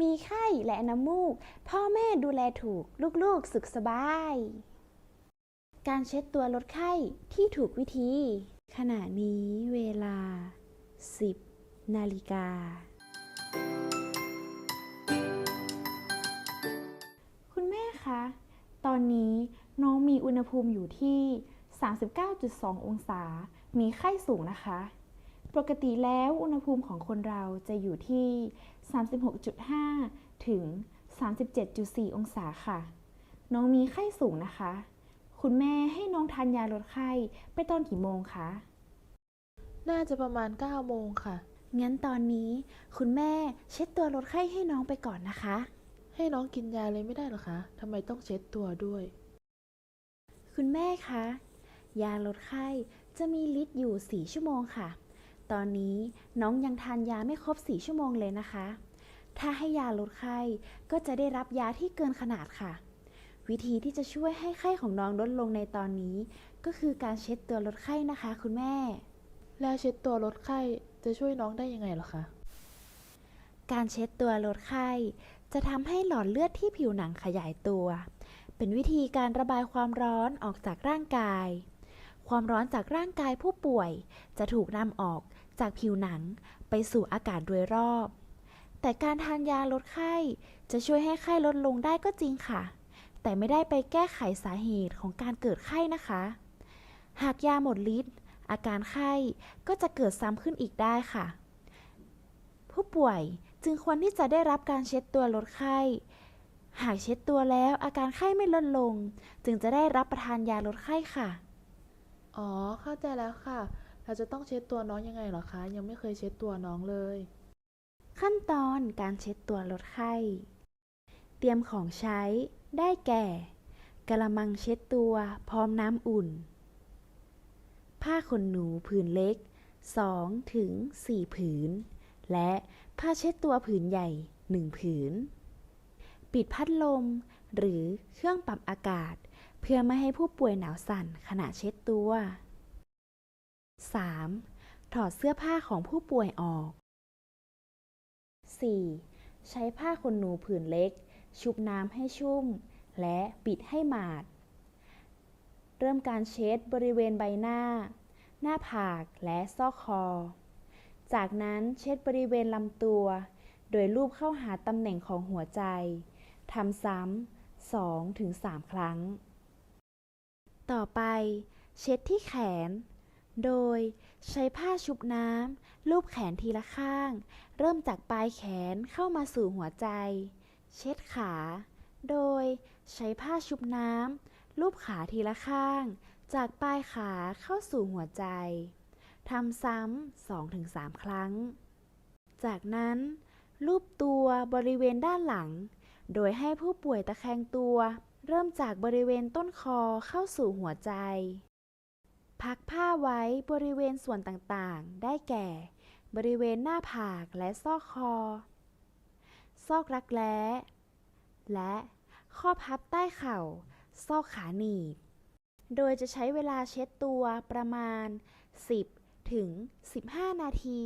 มีไข้และน้ำมูก พ่อแม่ดูแลถูก ลูกๆสุขสบาย การเช็ดตัวลดไข้ที่ถูกวิธี ขณะนี้เวลา 10 นาฬิกา คุณแม่คะ ตอนนี้น้องมีอุณหภูมิอยู่ที่ 39.2 องศา มีไข้สูงนะคะ ปกติแล้วอุณหภูมิของคนเราจะอยู่ที่ 36.5 ถึง 37.4 องศาค่ะ น้องมีไข้สูงนะคะ คุณแม่ให้น้องทานยาลดไข้ไปตอนกี่โมงคะ น่าจะประมาณ 9 โมงค่ะ งั้นตอนนี้คุณแม่เช็ดตัวลดไข้ให้น้องไปก่อนนะคะ ให้น้องกินยาเลยไม่ได้เหรอคะทำไมต้องเช็ดตัวด้วย คุณแม่คะ ยาลดไข้จะมีฤทธิ์อยู่ 4 ชั่วโมงค่ะ ตอนนี้น้องยังทานยาไม่ครบ 4 ชั่วโมงเลยนะคะ ถ้าให้ยาลดไข้ก็จะได้รับยาที่เกินขนาดค่ะ วิธีที่จะช่วยให้ไข้ของน้องลดลงในตอนนี้ ก็คือการเช็ดตัวลดไข้นะคะ คุณแม่ แล้วเช็ดตัวลดไข้จะช่วยน้องได้ยังไงเหรอคะ การเช็ดตัวลดไข้ จะทำให้หลอดเลือดที่ผิวหนังขยายตัว เป็นวิธีการระบายความร้อนออกจากร่างกายความร้อนจากร่างกายผู้ป่วยจะถูกนำออก จากผิวหนังไปสู่อากาศโดยรอบ แต่การทานยาลดไข้จะช่วยให้ไข้ลดลงได้ก็จริงค่ะ แต่ไม่ได้ไปแก้ไขสาเหตุของการเกิดไข้นะคะ หากยาหมดฤทธิ์อาการไข้ก็จะเกิดซ้ำขึ้นอีกได้ค่ะ ผู้ป่วยจึงควรที่จะได้รับการเช็ดตัวลดไข้ หากเช็ดตัวแล้วอาการไข้ไม่ลดลง จึงจะได้รับประทานยาลดไข้ค่ะ อ๋อ เข้าใจแล้วค่ะ เราจะต้องเช็ดตัวน้องยังไงหรอคะ ยังไม่เคยเช็ดตัวน้องเลย ขั้นตอนการเช็ดตัวลดไข้ เตรียมของใช้ได้แก่กระมังเช็ดตัวพร้อมน้ำอุ่น ผ้าขนหนูผืนเล็ก 2 ถึง 4 ผืน และผ้าเช็ดตัวผืนใหญ่ 1 ผืน ปิดพัดลม หรือเครื่องปรับอากาศ เพื่อไม่ให้ผู้ป่วยหนาวสั่นขณะเช็ดตัว 3. ถอดเสื้อผ้าของผู้ป่วยออก 4. ใช้ผ้าขนหนูผืนเล็ก ชุบน้ำให้ชุ่ม และปิดให้หมาด เริ่มการเช็ดบริเวณใบหน้า หน้าผากและซอกคอ จากนั้นเช็ดบริเวณลำตัว โดยลูบเข้าหาตำแหน่งของหัวใจ ทำซ้ำ2ถึง3ครั้ง ต่อไป เช็ดที่แขน โดยใช้ผ้าชุบน้ำลูบแขนทีละข้าง เริ่มจากปลายแขนเข้ามาสู่หัวใจ เช็ดขา โดยใช้ผ้าชุบน้ำลูบขาทีละข้าง จากปลายขาเข้าสู่หัวใจทำซ้ำ2-3ครั้ง จากนั้นลูบตัวบริเวณด้านหลัง โดยให้ผู้ป่วยตะแคงตัว เริ่มจากบริเวณต้นคอเข้าสู่หัวใจ พักผ้าไว้บริเวณส่วนต่างๆ ได้แก่ บริเวณหน้าผากและซอกคอ ซอกรักแร้ และข้อพับใต้เข่า ซอกขาหนีบ โดยจะใช้เวลาเช็ดตัวประมาณ 10 ถึง 15 นาที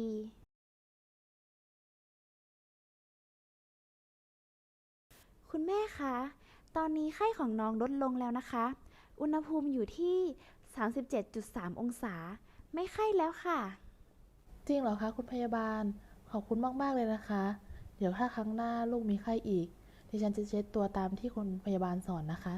คุณแม่คะ ตอนนี้ไข้ของน้องลดลงแล้วนะคะ อุณหภูมิอยู่ที่ 37.3 องศา ไม่ไข้แล้วค่ะ จริงเหรอคะคุณพยาบาล ขอบคุณมาก ๆ เลยนะคะ เดี๋ยวถ้าครั้งหน้าลูกมีไข้อีก ดิฉันจะเช็ดตัวตามที่คุณพยาบาลสอนนะคะ